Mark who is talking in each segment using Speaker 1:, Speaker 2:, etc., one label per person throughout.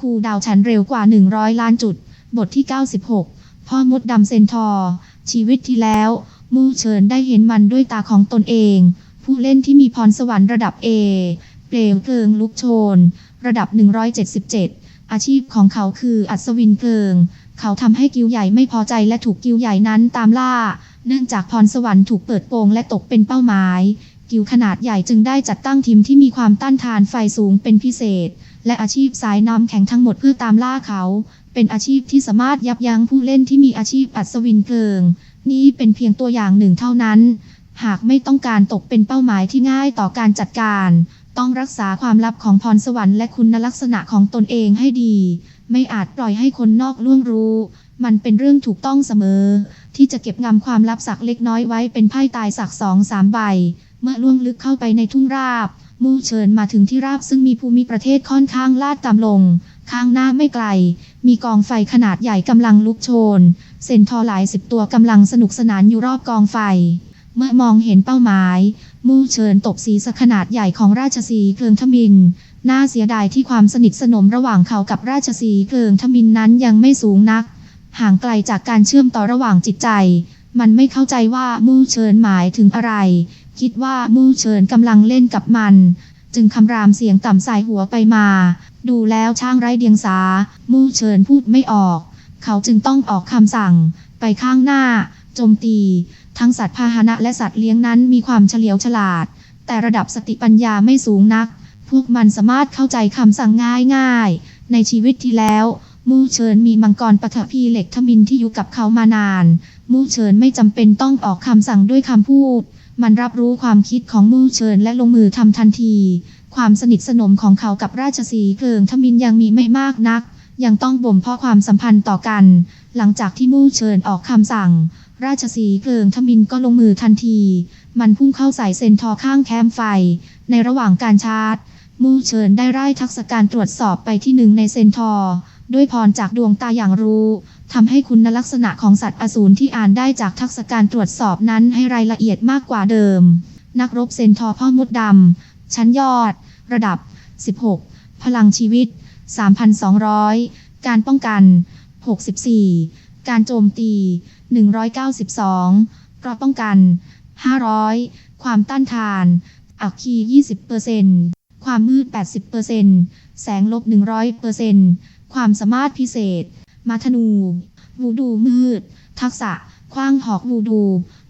Speaker 1: คูดาวฉันเร็วกว่า 100 ล้านจุด บทที่ 96 พ่อมดดำเซนทอร์ชีวิตที่แล้ว มู่เฉินได้เห็นมันด้วยตาของตนเอง ผู้เล่นที่มีพรสวรรค์ระดับ A เปลวเพลิงลุกโชน ระดับ 177 อาชีพของเขาคืออัศวินเพลิง เขาทำให้กิวใหญ่ไม่พอใจและถูกกิวใหญ่นั้นตามล่า เนื่องจากพรสวรรค์ถูกเปิดโปงและตกเป็นเป้าหมาย กิวขนาดใหญ่จึงได้จัดตั้งทีมที่มีความต้านทานไฟสูงเป็นพิเศษ และอาชีพสายน้ำแข็งทั้งหมดเพื่อตามล่าเขา เป็นอาชีพที่สามารถยับยั้งผู้เล่นที่มีอาชีพอัศวินเพลิง นี่เป็นเพียงตัวอย่างหนึ่งเท่านั้น หากไม่ต้องการตกเป็นเป้าหมายที่ง่ายต่อการจัดการ ต้องรักษาความลับของพรสวรรค์และคุณลักษณะของตนเองให้ดี ไม่อาจปล่อยให้คนนอกล่วงรู้ มันเป็นเรื่องถูกต้องเสมอ ที่จะเก็บงำความลับสักเล็กน้อยไว้เป็นไพ่ตายสักสองสามใบ เมื่อล่วงลึกเข้าไปในทุ่งราบ มู่เชิญมาถึงที่ราบซึ่งมีภูมิประเทศค่อนข้างลาดต่ำลง ข้างหน้าไม่ไกล มีกองไฟขนาดใหญ่กำลังลุกโชน เซนทอหลายสิบตัวกำลังสนุกสนานอยู่รอบกองไฟ เมื่อมองเห็นเป้าหมาย มู่เชิญตบศีรษะขนาดใหญ่ของราชสีเพลิงทมินน่าเสียดายที่ความสนิทสนมระหว่างเขากับราชสีเพลิงทมินนั้นยังไม่สูงนัก ห่างไกลจากการเชื่อมต่อระหว่างจิตใจ มันไม่เข้าใจว่ามู่เชิญหมายถึงอะไร คิดว่ามู่เชิญกำลังเล่นกับมัน จึงคำรามเสียงต่ำสายหัวไปมา ดูแล้วช่างไร้เดียงสา มู่เชิญพูดไม่ออก เขาจึงต้องออกคำสั่ง ไปข้างหน้า โจมตี ทั้งสัตว์พาหนะและสัตว์เลี้ยงนั้นมีความเฉลียวฉลาด แต่ระดับสติปัญญาไม่สูงนัก พวกมันสามารถเข้าใจคำสั่งง่ายๆ ในชีวิตที่แล้วมู่เชิญมีมังกรปฐพีเหล็กทมินที่อยู่กับเขามานาน มู่เชิญไม่จำเป็นต้องออกคำสั่งด้วยคำพูด มันรับรู้ความคิดของมู่เชิญและลงมือทำทันที ความสนิทสนมของเขากับราชสีเพลิงทมินยังมีไม่มากนัก ยังต้องบ่มเพาะความสัมพันธ์ต่อกัน หลังจากที่มู่เชิญออกคำสั่ง ราชสีเพลิงทมินก็ลงมือทันที มันพุ่งเข้าใส่เซนทอข้างแคมไฟ ในระหว่างการชาร์จ มู่เชิญได้ไล่ทักษการตรวจสอบไปที่หนึ่งในเซนทอด้วยพรจากดวงตาอย่างรู้ ทำให้คุณลักษณะของสัตว์อสูรที่อ่านได้จากทักษะการตรวจสอบนั้นให้รายละเอียดมากกว่าเดิม นักรบเซนทอร์พ่อมดดำ ชั้นยอด ระดับ 16 พลังชีวิต 3,200 การป้องกัน 64 การโจมตี 192กรอบป้องกัน 500 ความต้านทาน อักคี 20%ความมืด 80%แสงลบ 100%ความสามารถพิเศษ มาธนู วูดูมืด ทักษะ คว้างหอกวูดู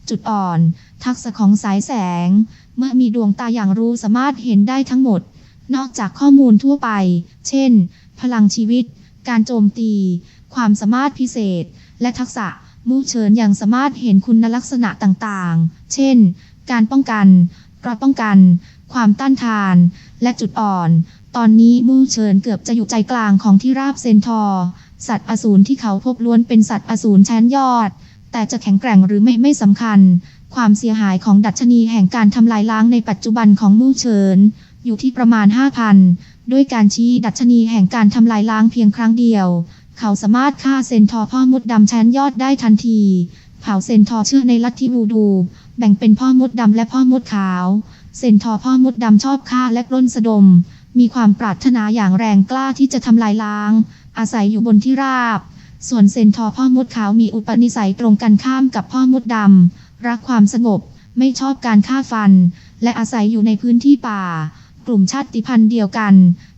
Speaker 1: จุดอ่อน ทักษะของสายแสง เมื่อมีดวงตาอย่างรู้สามารถเห็นได้ทั้งหมด นอกจากข้อมูลทั่วไป เช่น พลังชีวิต การโจมตี ความสามารถพิเศษ และทักษะมู่เชิญยังสามารถเห็นคุณลักษณะต่างๆ เช่น การป้องกันกรอป้องกัน ความต้านทาน และจุดอ่อน ตอนนี้มู่เชิญเกือบจะอยู่ใจกลางของที่ราบเซนทอร์ สัตว์อสูรที่เขาพบล้วนเป็นสัตว์อสูรชั้นยอด แต่จะแข็งแกร่งหรือไม่ไม่สำคัญ ความเสียหายของดัชนีแห่งการทำลายล้างในปัจจุบันของมู่เฉิน อยู่ที่ประมาณ 5,000 ด้วยการชี้ดัชนีแห่งการทำลายล้างเพียงครั้งเดียว เขาสามารถฆ่าเซนทอร์พ่อมดดำชั้นยอดได้ทันทีเผาเซนทอร์เชื่อในลัทธิวูดู แบ่งเป็นพ่อมดดำและพ่อมดขาว เซนทอร์พ่อมดดำชอบฆ่าและปล้นสะดม มีความปรารถนาอย่างแรงกล้าที่จะทำลายล้าง อาศัยอยู่บนที่ราบ ส่วนเซนทอพ่อมดขาวมีอุปนิสัยตรงกันข้ามกับพ่อมดดำ รักความสงบ ไม่ชอบการฆ่าฟัน และอาศัยอยู่ในพื้นที่ป่า กลุ่มชาติพันธุ์เดียวกัน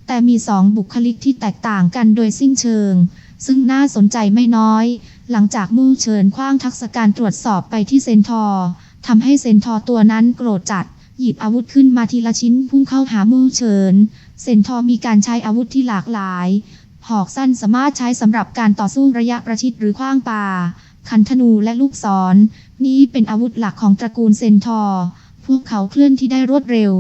Speaker 1: แต่มีสองบุคลิกที่แตกต่างกันโดยสิ้นเชิง ซึ่งน่าสนใจไม่น้อย หลังจากมู่เชิญคว้างทักษะการตรวจสอบไปที่เซนทอทำให้เซนทอตัวนั้นโกรธจัด หยิบอาวุธขึ้นมาทีละชิ้นพุ่งเข้าหามู่เฉินเซนทอมีการใช้อาวุธที่หลากหลาย หอกสั้นสามารถใช้สำหรับการต่อสู้ระยะประชิดหรือขว้างปาคันธนูและลูกศรนี่เป็นอาวุธหลักของตระกูลเซนทอร์พวกเขาเคลื่อนที่ได้รวดเร็ว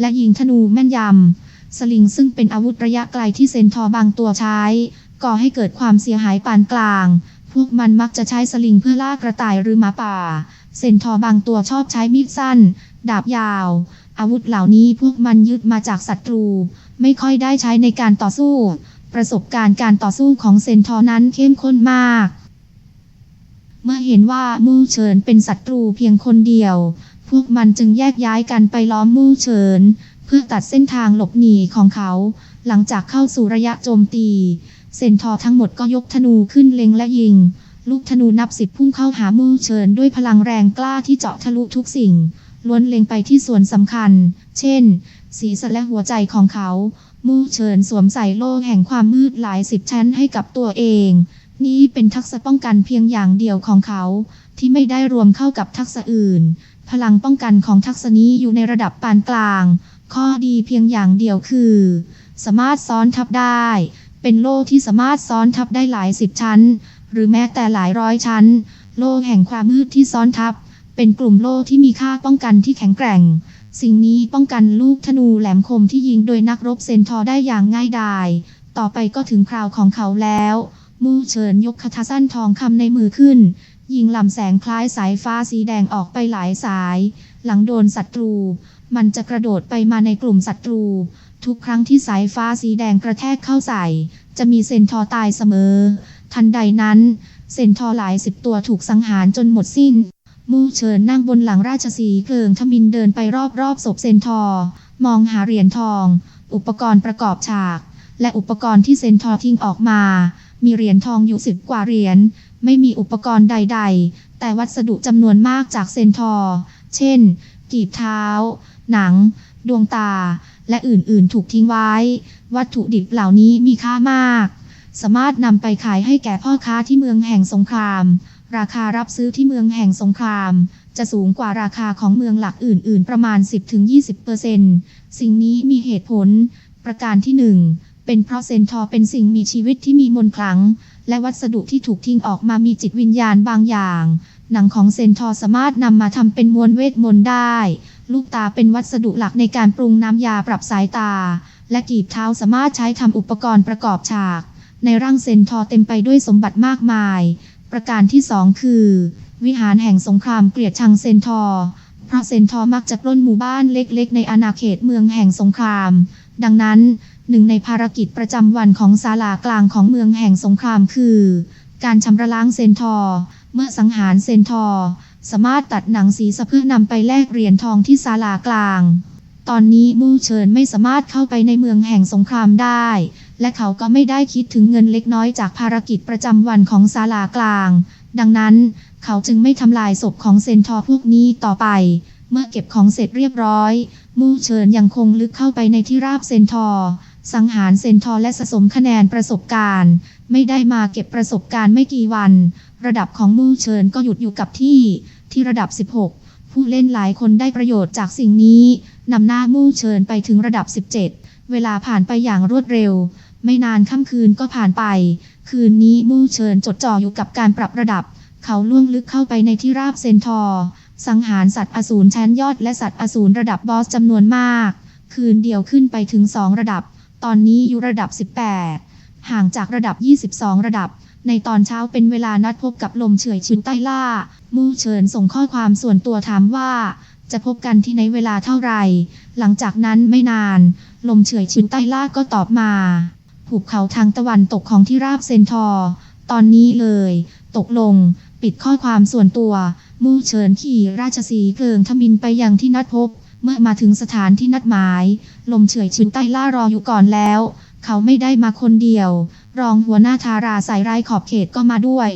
Speaker 1: และยิงธนูแม่นยำ สลิงซึ่งเป็นอาวุธระยะไกลที่เซนทอร์บางตัวใช้ ก่อให้เกิดความเสียหายปานกลาง พวกมันมักจะใช้สลิงเพื่อล่ากระต่ายหรือหมาป่า เซนทอร์บางตัวชอบใช้มีดสั้น ดาบยาว อาวุธเหล่านี้พวกมันยึดมาจากศัตรู ไม่ค่อยได้ใช้ในการต่อสู้ ประสบการณ์การต่อสู้ของเซนทอนั้นเข้มข้นมาก เมื่อเห็นว่ามู่เฉินเป็นศัตรูเพียงคนเดียว พวกมันจึงแยกย้ายกันไปล้อมมู่เฉิน เพื่อตัดเส้นทางหลบหนีของเขา หลังจากเข้าสู่ระยะโจมตี เซนทอทั้งหมดก็ยกธนูขึ้นเล็งและยิง ลูกธนูนับสิบพุ่งเข้าหามู่เฉินด้วยพลังแรงกล้าที่เจาะทะลุทุกสิ่งล้วนเล็งไปที่ส่วนสำคัญ เช่น ศีรษะและหัวใจของเขา มู่เฉินสวมใส่โล่แห่งความมืดหลายสิบชั้นให้กับตัวเอง นี่เป็นทักษะป้องกันเพียงอย่างเดียวของเขา ที่ไม่ได้รวมเข้ากับทักษะอื่น พลังป้องกันของทักษะนี้อยู่ในระดับปานกลาง ข้อดีเพียงอย่างเดียวคือ สามารถซ้อนทับได้ เป็นโล่ที่สามารถซ้อนทับได้หลายสิบชั้น หรือแม้แต่หลายร้อยชั้น โล่แห่งความมืดที่ซ้อนทับ เป็นกลุ่มโล่ที่มีค่าป้องกันที่แข็งแกร่ง สิ่งนี้ป้องกันลูกธนูแหลมคมที่ยิงโดยนักรบเซนทอได้อย่างง่ายดาย ต่อไปก็ถึงคราวของเขาแล้ว มู่เฉินยกคาถาสั้นทองคำในมือขึ้น ยิงลำแสงคล้ายสายฟ้าสีแดงออกไปหลายสาย หลังโดนศัตรู มันจะกระโดดไปมาในกลุ่มศัตรู ทุกครั้งที่สายฟ้าสีแดงกระแทกเข้าใส่ จะมีเซนทอตายเสมอ ทันใดนั้น เซนทอหลายสิบตัวถูกสังหารจนหมดสิ้น มู่เฉินนั่งบนหลังราชสีเพลิงทมินเดินไปรอบๆศพเซนทอร์มองหาเหรียญทอง อุปกรณ์ประกอบฉาก และอุปกรณ์ที่เซนทอร์ทิ้งออกมา มีเหรียญทองอยู่สิบกว่าเหรียญ ไม่มีอุปกรณ์ใด ๆ แต่วัสดุจำนวนมากจากเซนทอร์เช่น กีบเท้า หนัง ดวงตา และอื่นๆ ถูกทิ้งไว้ วัตถุดิบเหล่านี้มีค่ามาก สามารถนำไปขายให้แก่พ่อค้าที่เมืองแห่งสงคราม ราคารับซื้อที่เมืองแห่งสงคราม จะสูงกว่าราคาของเมืองหลักอื่น ๆ ประมาณ 10-20%สิ่งนี้มีเหตุผล ประการที่ 1 เป็นเพราะเซนทอเป็นสิ่งมีชีวิตที่มีมนต์ขลัง และวัสดุที่ถูกทิ้งออกมามีจิตวิญญาณบางอย่าง หนังของเซนทอสามารถนำมาทำเป็นมวลเวทมนต์ได้ ลูกตาเป็นวัสดุหลักในการปรุงน้ำยาปรับสายตา และกีบเท้าสามารถใช้ทำอุปกรณ์ประกอบฉาก ในร่างเซนทอเต็มไปด้วยสมบัติมากมาย ประการที่2คือ วิหารแห่งสงครามเกลียดชังเซนทอร์เพราะเซนทอร์มักจะปล้นหมู่บ้านเล็กๆ ในอาณาเขตเมืองแห่งสงคราม ดังนั้นหนึ่งในภารกิจประจำวันของศาลากลางของเมืองแห่งสงครามคือ การชำระล้างเซนทอร์เมื่อสังหารเซนทอร์สามารถตัดหนังศีรษะเพื่อนำไปแลกเหรียญทองที่ศาลากลาง ตอนนี้มู่เฉินไม่สามารถเข้าไปในเมืองแห่งสงครามได้ และเขาก็ไม่ได้คิดถึงเงินเล็กน้อยจากภารกิจประจำวันของศาลากลาง ดังนั้น เขาจึงไม่ทำลายศพของเซนทอร์พวกนี้ต่อไป เมื่อเก็บของเสร็จเรียบร้อย มู่เฉินยังคงลึกเข้าไปในที่ราบเซนทอร์สังหารเซนทอร์และสะสมคะแนนประสบการณ์ ไม่ได้มาเก็บประสบการณ์ไม่กี่วัน ระดับของมู่เฉินก็หยุดอยู่กับที่ที่ระดับ 16 ผู้เล่นหลายคนได้ประโยชน์จากสิ่งนี้นำหน้ามู่เฉินไปถึงระดับ 17 เวลาผ่านไปอย่างรวดเร็ว ไม่นานค่ำคืนก็ผ่านไป คืนนี้มู่เฉินจดจ่ออยู่กับการปรับระดับ เขาล่วงลึกเข้าไปในที่ราบเซนทอร์สังหารสัตว์อสูรชั้นยอดและสัตว์อสูรระดับบอสจำนวนมาก คืนเดียวขึ้นไปถึง 2 ระดับ ตอนนี้อยู่ระดับ 18 ห่างจากระดับ 22 ระดับ ในตอนเช้าเป็นเวลานัดพบกับลมเฉยชินใต้ล่า มู่เฉินส่งข้อความส่วนตัวถามว่า จะพบกันที่ไหนเวลาเท่าไหร่ หลังจากนั้นไม่นาน ลมเฉยชินใต้ล่าก็ตอบมา ภูเขาทางตะวันตกของที่ราบเซนทอร์ตอนนี้เลย ตกลง ปิดข้อความส่วนตัว มู่เฉินขี่ราชสีเพลิงทมินไปยังที่นัดพบ เมื่อมาถึงสถานที่นัดหมาย ลมเฉยชุนใต้ล่ารออยู่ก่อนแล้ว เขาไม่ได้มาคนเดียว รองหัวหน้าทาราสายไรขอบเขตก็มาด้วย